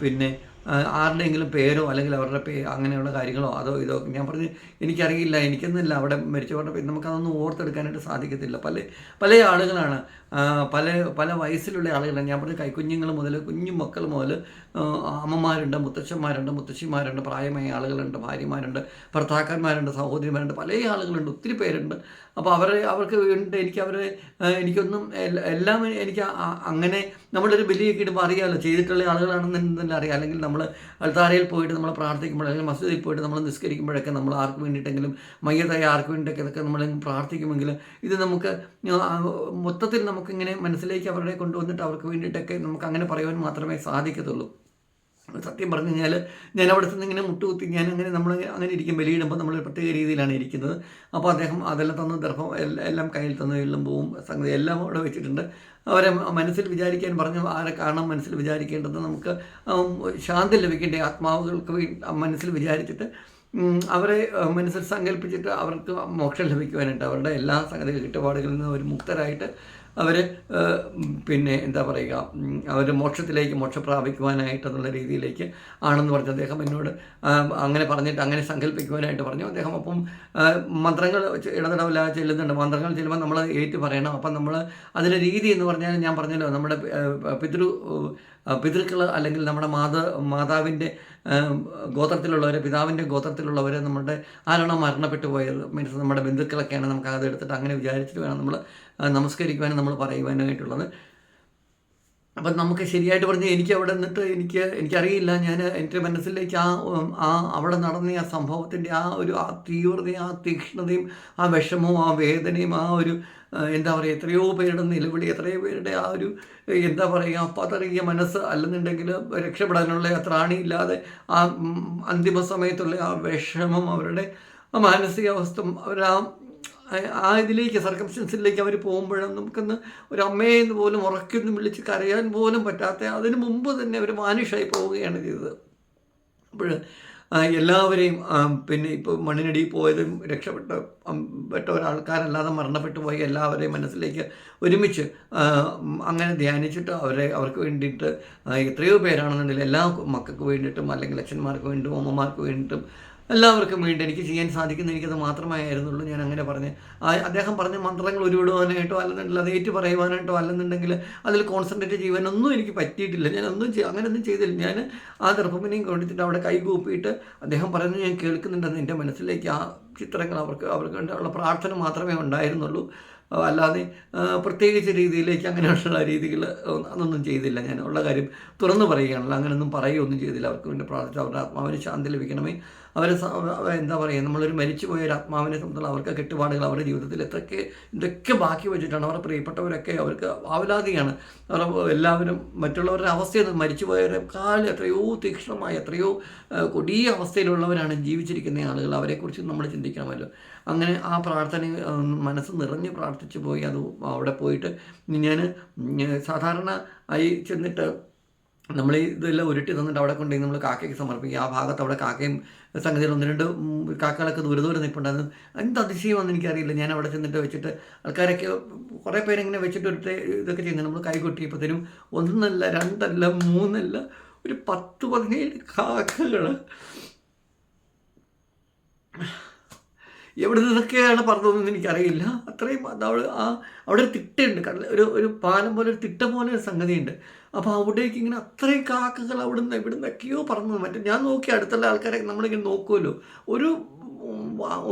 പിന്നെ ആരുടെയെങ്കിലും പേരോ അല്ലെങ്കിൽ അവരുടെ പേ അങ്ങനെയുള്ള കാര്യങ്ങളോ അതോ ഇതോ ഞാൻ പറഞ്ഞു എനിക്കറിയില്ല എനിക്കൊന്നുമില്ല അവിടെ മരിച്ചവരുടെ പേര് നമുക്കതൊന്നും ഓർത്തെടുക്കാനായിട്ട് സാധിക്കത്തില്ല. പല പല ആളുകളാണ് പല പല വയസ്സിലുള്ള ആളുകളാണ്. ഞാൻ പറഞ്ഞു കൈക്കുഞ്ഞുങ്ങൾ മുതൽ കുഞ്ഞു മക്കൾ മുതൽ അമ്മമാരുണ്ട് മുത്തച്ഛന്മാരുണ്ട് മുത്തശ്ശിമാരുണ്ട് പ്രായമായ ആളുകളുണ്ട് ഭാര്യമാരുണ്ട് ഭർത്താക്കന്മാരുണ്ട് സഹോദരിമാരുണ്ട് പല ആളുകളുണ്ട് ഒത്തിരി പേരുണ്ട്. അപ്പോൾ അവരെ അവർക്ക് വേണ്ടി എനിക്ക് അവരെ എനിക്കൊന്നും എല്ലാം എനിക്ക് അങ്ങനെ നമ്മളൊരു ബലിയൊക്കെ ഇടുമ്പോൾ അറിയാമല്ലോ ചെയ്തിട്ടുള്ള ആളുകളാണെന്ന് തന്നെ അറിയാം. അല്ലെങ്കിൽ നമ്മൾ അൾത്താരയിൽ പോയിട്ട് നമ്മൾ പ്രാർത്ഥിക്കുമ്പോൾ അല്ലെങ്കിൽ മസ്ജിദിൽ പോയിട്ട് നമ്മൾ നിസ്കരിക്കുമ്പോഴൊക്കെ നമ്മൾ ആർക്ക് വേണ്ടിയിട്ടെങ്കിലും മയ്യതായ ആർക്ക് വേണ്ടിയിട്ടൊക്കെ ഇതൊക്കെ നമ്മൾ പ്രാർത്ഥിക്കുമെങ്കിൽ ഇത് നമുക്ക് മൊത്തത്തിൽ നമുക്കിങ്ങനെ മനസ്സിലേക്ക് അവരുടെ കൊണ്ടുവന്നിട്ട് അവർക്ക് വേണ്ടിയിട്ടൊക്കെ നമുക്ക് അങ്ങനെ പറയുവാൻ മാത്രമേ സാധിക്കത്തുള്ളൂ. സത്യം പറഞ്ഞു കഴിഞ്ഞാൽ ഞാൻ അവിടെ നിന്ന് ഇങ്ങനെ മുട്ടുകുത്തി ഞാൻ അങ്ങനെ നമ്മൾ അങ്ങനെ ഇരിക്കും ബലിയിടുമ്പോൾ നമ്മൾ പ്രത്യേക രീതിയിലാണ് ഇരിക്കുന്നത്. അപ്പോൾ അദ്ദേഹം അതെല്ലാം തന്നു ദർഭം എല്ലാം കയ്യിൽ തന്നു എള്ളും പോവും സംഗതി എല്ലാം അവിടെ വെച്ചിട്ടുണ്ട്. അവരെ മനസ്സിൽ വിചാരിക്കാൻ പറഞ്ഞു ആരെ കാരണം മനസ്സിൽ വിചാരിക്കേണ്ടത് നമുക്ക് ശാന്തി ലഭിക്കേണ്ട ആത്മാവുകൾക്ക് മനസ്സിൽ വിചാരിച്ചിട്ട് അവരെ മനസ്സിൽ സങ്കല്പിച്ചിട്ട് അവർക്ക് മോക്ഷം ലഭിക്കുവാനായിട്ട് അവരുടെ എല്ലാ സംഗതി കിട്ടുപാടുകളിൽ നിന്ന് അവർ മുക്തരായിട്ട് അവർ പിന്നെ എന്താ പറയുക അവർ മോക്ഷത്തിലേക്ക് മോക്ഷം പ്രാപിക്കുവാനായിട്ട് എന്നുള്ള രീതിയിലേക്ക് ആണെന്ന് പറഞ്ഞ് അദ്ദേഹം എന്നോട് അങ്ങനെ പറഞ്ഞിട്ട് അങ്ങനെ സങ്കല്പിക്കുവാനായിട്ട് പറഞ്ഞു. അദ്ദേഹം അപ്പം മന്ത്രങ്ങൾ ഇടതടവില്ല ചെല്ലുന്നുണ്ട്. മന്ത്രങ്ങൾ ചെല്ലുമ്പോൾ നമ്മൾ ഏറ്റു പറയണം. അപ്പം നമ്മൾ അതിന്റെ രീതി എന്ന് പറഞ്ഞാൽ ഞാൻ പറഞ്ഞല്ലോ നമ്മുടെ പിതൃ പിതൃക്കൾ അല്ലെങ്കിൽ നമ്മുടെ മാതാ മാതാവിന്റെ ഗോത്രത്തിലുള്ളവർ പിതാവിന്റെ ഗോത്രത്തിലുള്ളവർ നമ്മുടെ ആരാണോ മരണപ്പെട്ടു പോയത് മീൻസ് നമ്മുടെ ബന്ധുക്കളൊക്കെയാണ് നമുക്ക് അത് എടുത്തിട്ട് അങ്ങനെ വിചാരിച്ചിട്ട് വേണം നമ്മൾ നമസ്കരിക്കുവാനും നമ്മൾ പറയുവാനായിട്ടുള്ളത് അപ്പം നമുക്ക് ശരിയായിട്ട് പറഞ്ഞ് എനിക്ക് അവിടെ നിന്നിട്ട് എനിക്ക് എനിക്കറിയില്ല. ഞാൻ എന്റെ മനസ്സിലേക്ക് ആ ആ അവിടെ നടന്ന ആ സംഭവത്തിന്റെ ആ ഒരു ആ തീവ്രതയും ആ തീക്ഷ്ണതയും ആ വിഷമവും ആ വേദനയും ആ ഒരു എന്താ പറയുക എത്രയോ പേരുടെ നിലവിളി എത്രയോ പേരുടെ ആ ഒരു എന്താ പറയുക പതറിയ മനസ്സ് അല്ലെന്നുണ്ടെങ്കിൽ രക്ഷപ്പെടാനുള്ള അത്രാണിയില്ലാതെ ത്രാണിയില്ലാതെ ആ അന്തിമ സമയത്തുള്ള ആ വിഷമം അവരുടെ മാനസികാവസ്ഥ അവരാ ആ- ഇതിലേക്ക് സർക്കംസ്റ്റൻസിലേക്ക് അവർ പോകുമ്പോഴും നമുക്കൊന്ന് ഒരു അമ്മയെ എന്ന് പോലും ഉറക്കൊന്ന് വിളിച്ച് കരയാൻ പോലും പറ്റാത്ത അതിനു മുമ്പ് തന്നെ അവർ മാനുഷായി പോവുകയാണ് ചെയ്തത്. അപ്പോൾ എല്ലാവരെയും പിന്നെ ഇപ്പോൾ മണ്ണിനടിയിൽ പോയതും രക്ഷപ്പെട്ട പെട്ട ഒരാൾക്കാരല്ലാതെ മരണപ്പെട്ടു പോയി എല്ലാവരെയും മനസ്സിലേക്ക് ഒരുമിച്ച് അങ്ങനെ ധ്യാനിച്ചിട്ട് അവരെ അവർക്ക് വേണ്ടിയിട്ട് എത്രയോ പേരാണെന്നുണ്ടെങ്കിൽ എല്ലാ മക്കൾക്ക് വേണ്ടിയിട്ടും അല്ലെങ്കിൽ അച്ഛന്മാർക്ക് വേണ്ടിയിട്ടും അമ്മമാർക്ക് വേണ്ടിയിട്ടും എല്ലാവർക്കും വേണ്ടി എനിക്ക് ചെയ്യാൻ സാധിക്കുന്ന എനിക്കത് മാത്രമായിരുന്നുള്ളൂ ഞാൻ അങ്ങനെ പറഞ്ഞ്. അദ്ദേഹം പറഞ്ഞ മന്ത്രങ്ങൾ ഉരുവിടുവാനായിട്ടോ അല്ലെന്നുണ്ടെങ്കിൽ അത് ഏറ്റു പറയുവാനായിട്ടോ അല്ലെന്നുണ്ടെങ്കിൽ അതിൽ കോൺസെൻട്രേറ്റ് ചെയ്യുവാനൊന്നും എനിക്ക് പറ്റിയിട്ടില്ല. ഞാൻ ഒന്നും അങ്ങനെയൊന്നും ചെയ്തില്ല. ഞാൻ ആ ദർഭമിനെയും കൊണ്ടിട്ട് അവിടെ കൈകൂപ്പിയിട്ട് അദ്ദേഹം പറയുന്നത് ഞാൻ കേൾക്കുന്നുണ്ടെന്ന് എന്റെ മനസ്സിലേക്ക് ആ ചിത്രങ്ങൾ അവർക്ക് അവർക്ക് ഉള്ള പ്രാർത്ഥന മാത്രമേ ഉണ്ടായിരുന്നുള്ളൂ. അല്ലാതെ പ്രത്യേകിച്ച് രീതിയിലേക്ക് അങ്ങനെയുള്ള രീതികൾ അതൊന്നും ചെയ്തില്ല. ഞാൻ ഉള്ള കാര്യം തുറന്നു പറയുകയാണല്ലോ. അങ്ങനെയൊന്നും പറയുകയൊന്നും ചെയ്തില്ല. അവർക്ക് വേണ്ടി പ്രാർത്ഥിച്ചു അവരുടെ ആത്മാവിന് ശാന്തി ലഭിക്കണമേ. അവരെ എന്താ പറയുക നമ്മളൊരു മരിച്ചു പോയ ഒരു ആത്മാവിനെ സംബന്ധിച്ചുള്ള അവർക്ക് കെട്ടുപാടുകൾ അവരുടെ ജീവിതത്തിൽ എത്രയൊക്കെ ഇതൊക്കെ ബാക്കി വെച്ചിട്ടാണ്. അവരുടെ പ്രിയപ്പെട്ടവരൊക്കെ അവർക്ക് ആവലാതിയാണ്. അവർ എല്ലാവരും മറ്റുള്ളവരുടെ അവസ്ഥയിൽ മരിച്ചുപോയവരെക്കാൾ എത്രയോ തീക്ഷ്ണമായ എത്രയോ കൊടിയ അവസ്ഥയിലുള്ളവരാണ് ജീവിച്ചിരിക്കുന്ന ആളുകൾ. അവരെക്കുറിച്ച് നമ്മൾ ചിന്തിക്കണമല്ലോ. അങ്ങനെ ആ പ്രാർത്ഥന മനസ്സ് നിറഞ്ഞ് പ്രാർത്ഥിച്ചു പോയി. അത് അവിടെ പോയിട്ട് ഞാൻ സാധാരണ ആയി ചെന്നിട്ട് നമ്മൾ ഇതെല്ലാം ഉരുട്ടി തന്നിട്ട് അവിടെ കൊണ്ടുപോയി നമ്മൾ കാക്കയ്ക്ക് സമർപ്പിക്കുക ആ ഭാഗത്ത് അവിടെ കാക്കയും സംഗതിയിൽ ഒന്ന് രണ്ട് കാക്കകളൊക്കെ ദൂരെ ദൂരെ നിൽപ്പുണ്ടായിരുന്നു എന്ത് അതിശയമാണെന്ന് എനിക്കറിയില്ല. ഞാൻ അവിടെ ചെന്നിട്ട് വെച്ചിട്ട് ആൾക്കാരൊക്കെ കുറേ പേരിങ്ങനെ വെച്ചിട്ട് ഒരു ഇതൊക്കെ ചെയ്യുന്നത് നമ്മൾ കൈ കൊട്ടിയപ്പോഴത്തേനും ഒന്നല്ല രണ്ടല്ല മൂന്നല്ല ഒരു പത്ത് പതിനേഴ് കാക്കകൾ എവിടെ നിന്നൊക്കെയാണ് പറഞ്ഞതെന്ന് എനിക്കറിയില്ല. അത്രയും അത് അവിടെ ആ അവിടെ ഒരു തിട്ടയുണ്ട്. കടൽ ഒരു ഒരു പാലം പോലെ ഒരു തിട്ട പോലെ ഒരു സംഗതിയുണ്ട്. അപ്പോൾ അവിടേക്ക് ഇങ്ങനെ അത്രയും കാക്കകൾ അവിടെ നിന്ന് എവിടെ നിന്നൊക്കെയോ പറന്നു മറ്റേ ഞാൻ നോക്കി അടുത്തുള്ള ആൾക്കാരെ നമ്മളിങ്ങനെ നോക്കുമല്ലോ ഒരു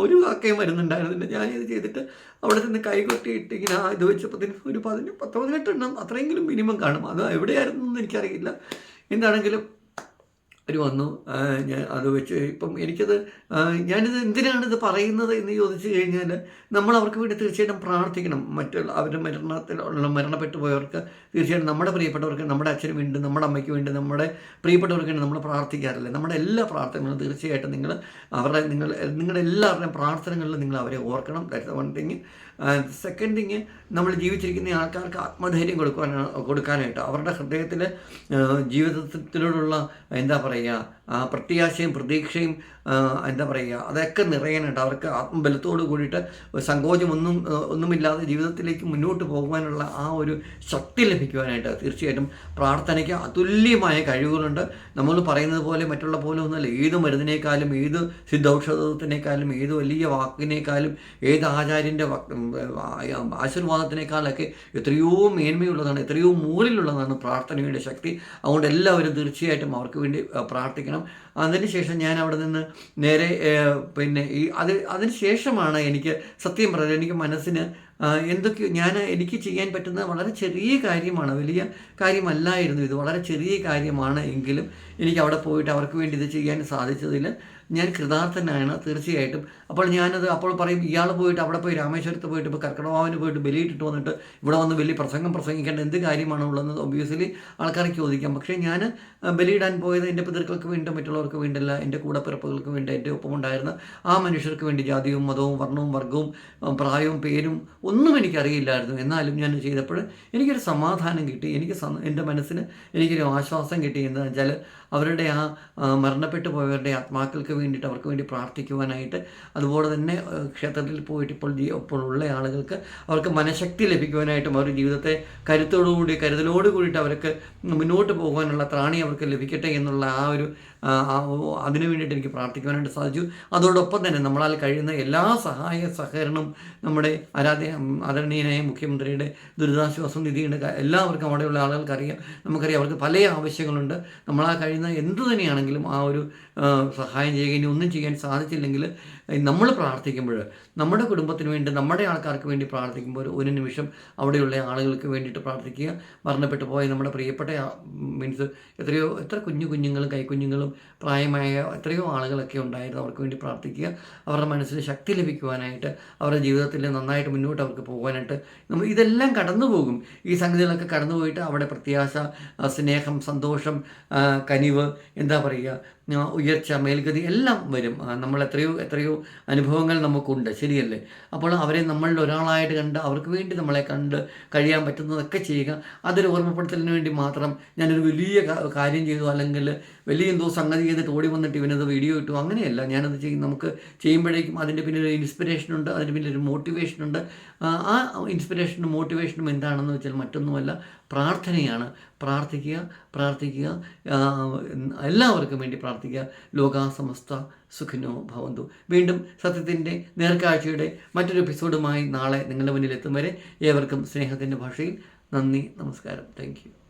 ഒരു കാക്കയും വരുന്നുണ്ടായിരുന്നില്ല. ഞാനിത് ചെയ്തിട്ട് അവിടെ നിന്ന് കൈകൊട്ടിയിട്ട് ഇങ്ങനെ ആ ഇത് വെച്ചപ്പോഴത്തേനും ഒരു പതിന് പത്ത് പതിനെട്ട് എണ്ണം അത്രയെങ്കിലും മിനിമം കാണും. അത് എവിടെയായിരുന്നു എന്ന് എനിക്കറിയില്ല. എന്താണെങ്കിലും അവർ വന്നു. ഞാൻ അത് വെച്ച് ഇപ്പം എനിക്കത് ഞാനിത് എന്തിനാണ് ഇത് പറയുന്നത് എന്ന് ചോദിച്ചു കഴിഞ്ഞാൽ നമ്മൾ അവർക്ക് വേണ്ടി തീർച്ചയായിട്ടും പ്രാർത്ഥിക്കണം. മറ്റുള്ള അവരുടെ മരണത്തിലുള്ള മരണപ്പെട്ടു പോയവർക്ക് തീർച്ചയായിട്ടും നമ്മുടെ പ്രിയപ്പെട്ടവർക്ക് നമ്മുടെ അച്ഛന് വേണ്ടി നമ്മുടെ അമ്മയ്ക്ക് വേണ്ടി നമ്മുടെ പ്രിയപ്പെട്ടവർക്ക് വേണ്ടി നമ്മൾ പ്രാർത്ഥിക്കാറില്ല. നമ്മുടെ എല്ലാ പ്രാർത്ഥനകളും തീർച്ചയായിട്ടും നിങ്ങൾ അവരുടെ നിങ്ങൾ നിങ്ങളുടെ എല്ലാവരുടെയും പ്രാർത്ഥനകളിൽ നിങ്ങൾ അവരെ ഓർക്കണം. That's one thing second thing നമ്മൾ ജീവിച്ചിരിക്കുന്ന ആൾക്കാർക്ക് ആത്മധൈര്യം കൊടുക്കാനാണ് കൊടുക്കാനായിട്ട് അവരുടെ ഹൃദയത്തിൽ ജീവിതത്തിലോടുള്ള എന്താ പറയുക ആ പ്രത്യാശയും പ്രതീക്ഷയും എന്താ പറയുക അതൊക്കെ നിറയാനായിട്ട് അവർക്ക് ആത്മബലത്തോട് കൂടിയിട്ട് സങ്കോചമൊന്നും ഒന്നുമില്ലാതെ ജീവിതത്തിലേക്ക് മുന്നോട്ട് പോകുവാനുള്ള ആ ഒരു ശക്തി ലഭിക്കുവാനായിട്ട് തീർച്ചയായിട്ടും പ്രാർത്ഥനയ്ക്ക് അതുല്യമായ കഴിവുകളുണ്ട്. നമ്മൾ പറയുന്നത് പോലെ മറ്റുള്ള പോലെ ഒന്നുമല്ല ഏത് മരുന്നിനേക്കാളും ഏത് സിദ്ധൌഷധത്തിനേക്കാളും ഏത് വലിയ വാക്കിനേക്കാളും ഏത് ആചാര്യന്റെ ആശീർവാദത്തിനേക്കാളൊക്കെ എത്രയോ മേന്മയുള്ളതാണ് എത്രയോ മൂലിലുള്ളതാണ് പ്രാർത്ഥനയുടെ ശക്തി. അതുകൊണ്ട് എല്ലാവരും തീർച്ചയായിട്ടും അവർക്ക് വേണ്ടി പ്രാർത്ഥിക്കണം. അതിനുശേഷം ഞാൻ അവിടെ നിന്ന് നേരെ പിന്നെ ഈ അത് അതിന് ശേഷമാണ് എനിക്ക് സത്യം പറഞ്ഞത് എനിക്ക് മനസ്സിന് എന്തൊക്കെ ഞാൻ എനിക്ക് ചെയ്യാൻ പറ്റുന്ന വളരെ ചെറിയ കാര്യമാണ് വലിയ കാര്യമല്ലായിരുന്നു. ഇത് വളരെ ചെറിയ കാര്യമാണ് എങ്കിലും എനിക്ക് അവിടെ പോയിട്ട് അവർക്ക് വേണ്ടി ഇത് ചെയ്യാൻ സാധിച്ചതിൽ ഞാൻ കൃതാർത്ഥനാണ് തീർച്ചയായിട്ടും. അപ്പോൾ ഞാനത് അപ്പോൾ പറയും ഇയാൾ പോയിട്ട് അവിടെ പോയി രാമേശ്വരത്ത് പോയിട്ട് ഇപ്പോൾ കർക്കടഭാവന് പോയിട്ട് ബലിയിട്ടിട്ട് വന്നിട്ട് ഇവിടെ വന്ന് വലിയ പ്രസംഗം പ്രസംഗിക്കേണ്ട എന്ത് കാര്യമാണ് ഉള്ളതെന്ന് ഒബ്വിയസ്ലി ആൾക്കാർക്ക് ചോദിക്കാം. പക്ഷേ ഞാൻ ബലിയിടാൻ പോയത് എന്റെ പിതൃക്കൾക്ക് വേണ്ടി മറ്റുള്ളവർക്ക് വേണ്ടിയല്ല എന്റെ കൂടപ്പിറപ്പുകൾക്ക് വേണ്ടി എന്റെ ഒപ്പമുണ്ടായിരുന്ന ആ മനുഷ്യർക്ക് വേണ്ടി ജാതിയും മതവും വർണവും വർഗവും പ്രായവും പേരും ഒന്നും എനിക്കറിയില്ലായിരുന്നു. എന്നാലും ഞാൻ ചെയ്തപ്പോൾ എനിക്കൊരു സമാധാനം കിട്ടി എനിക്ക് എന്റെ മനസ്സിന് എനിക്കൊരു ആശ്വാസം കിട്ടി എന്ന് വെച്ചാൽ അവരുടെ ആ മരണപ്പെട്ടു പോയവരുടെ ആത്മാക്കൾക്ക് വേണ്ടിയിട്ട് അവർക്ക് വേണ്ടി പ്രാർത്ഥിക്കുവാനായിട്ട് അതുപോലെ തന്നെ ക്ഷേത്രത്തിൽ പോയിട്ട് ഇപ്പോൾ ഇപ്പോൾ ഉള്ള ആളുകൾക്ക് അവർക്ക് മനഃശക്തി ലഭിക്കുവാനായിട്ടും അവരുടെ ജീവിതത്തെ കരുത്തോടുകൂടി കരുതലോട് കൂടിയിട്ട് അവർക്ക് മുന്നോട്ട് പോകാനുള്ള ത്രാണി അവർക്ക് ലഭിക്കട്ടെ എന്നുള്ള ആ ഒരു അതിനു വേണ്ടിയിട്ട് എനിക്ക് പ്രാർത്ഥിക്കുവാനായിട്ട് സാധിച്ചു. അതോടൊപ്പം തന്നെ നമ്മളാൽ കഴിയുന്ന എല്ലാ സഹായ സഹകരണവും നമ്മുടെ ആരാധ്യ ആദരണീയനായ മുഖ്യമന്ത്രിയുടെ ദുരിതാശ്വാസ നിധിയുടെ ക- എല്ലാവർക്കും അവിടെയുള്ള ആളുകൾക്ക് അറിയാം നമുക്കറിയാം അവർക്ക് പല ആവശ്യങ്ങളുണ്ട്. നമ്മളാ കഴിയുന്ന എന്ത് തന്നെയാണെങ്കിലും ആ ഒരു സഹായം ചെയ്യുക ഇനി ഒന്നും ചെയ്യാൻ സാധിച്ചില്ലെങ്കിൽ നമ്മൾ പ്രാർത്ഥിക്കുമ്പോൾ നമ്മുടെ കുടുംബത്തിന് വേണ്ടി നമ്മുടെ ആൾക്കാർക്ക് വേണ്ടി പ്രാർത്ഥിക്കുമ്പോൾ ഒരു നിമിഷം അവിടെയുള്ള ആളുകൾക്ക് വേണ്ടിയിട്ട് പ്രാർത്ഥിക്കുക. മരണപ്പെട്ടു പോയ നമ്മുടെ പ്രിയപ്പെട്ട മീൻസ് എത്രയോ എത്ര കുഞ്ഞു കുഞ്ഞുങ്ങളും കൈക്കുഞ്ഞുങ്ങളും പ്രായമായ എത്രയോ ആളുകളൊക്കെ ഉണ്ടായിരുന്നു അവർക്ക് വേണ്ടി പ്രാർത്ഥിക്കുക. അവരുടെ മനസ്സിന് ശക്തി ലഭിക്കുവാനായിട്ട് അവരുടെ ജീവിതത്തിൽ നന്നായിട്ട് മുന്നോട്ട് അവർക്ക് പോകാനായിട്ട് നമ്മൾ ഇതെല്ലാം കടന്നു പോകും. ഈ സംഗതികളൊക്കെ കടന്നു പോയിട്ട് അവിടെ പ്രത്യാശ സ്നേഹം സന്തോഷം കനിവ് എന്താ പറയുക ഉയർച്ച മേൽഗതി എല്ലാം വരും. നമ്മൾ എത്രയോ എത്രയോ അനുഭവങ്ങൾ നമുക്കുണ്ട്. ശരിയല്ലേ? അപ്പോൾ അവരെ നമ്മളുടെ ഒരാളായിട്ട് കണ്ട് അവർക്ക് വേണ്ടി നമ്മളെ കണ്ട് കഴിയാൻ പറ്റുന്നതൊക്കെ ചെയ്യുക. അതൊരു ഓർമ്മപ്പെടുത്തലിന് വേണ്ടി മാത്രം ഞാനൊരു വലിയ കാര്യം ചെയ്തു. അല്ലെങ്കിൽ വലിയ എന്തോ സംഗതി ചെയ്തിട്ട് ഓടി വന്നിട്ട് ഇവനത് വീഡിയോ ഇട്ടു. അങ്ങനെയല്ല. ഞാനത് ചെയ്യും നമുക്ക് ചെയ്യുമ്പോഴേക്കും അതിന്റെ പിന്നിൽ ഒരു ഇൻസ്പിറേഷൻ ഉണ്ട്. അതിന്റെ പിന്നിൽ ഒരു മോട്ടിവേഷനുണ്ട് ആ, ഇൻസ്പിറേഷനും മോട്ടിവേഷനും എന്താണെന്ന് വെച്ചാൽ മറ്റൊന്നുമല്ല. പ്രാർത്ഥനയാണ്. പ്രാർത്ഥിക്കുക പ്രാർത്ഥിക്കുക എല്ലാവർക്കും വേണ്ടി പ്രാർത്ഥിക്കുക. ലോകാസമസ്ത സുഖിനോ ഭവന്തു. വീണ്ടും സത്യത്തിന്റെ നേർക്കാഴ്ചയുടെ മറ്റൊരു എപ്പിസോഡുമായി നാളെ നിങ്ങളുടെ മുന്നിൽ എത്തും വരെ ഏവർക്കും സ്നേഹത്തിന്റെ ഭാഷയിൽ നന്ദി നമസ്കാരം. താങ്ക്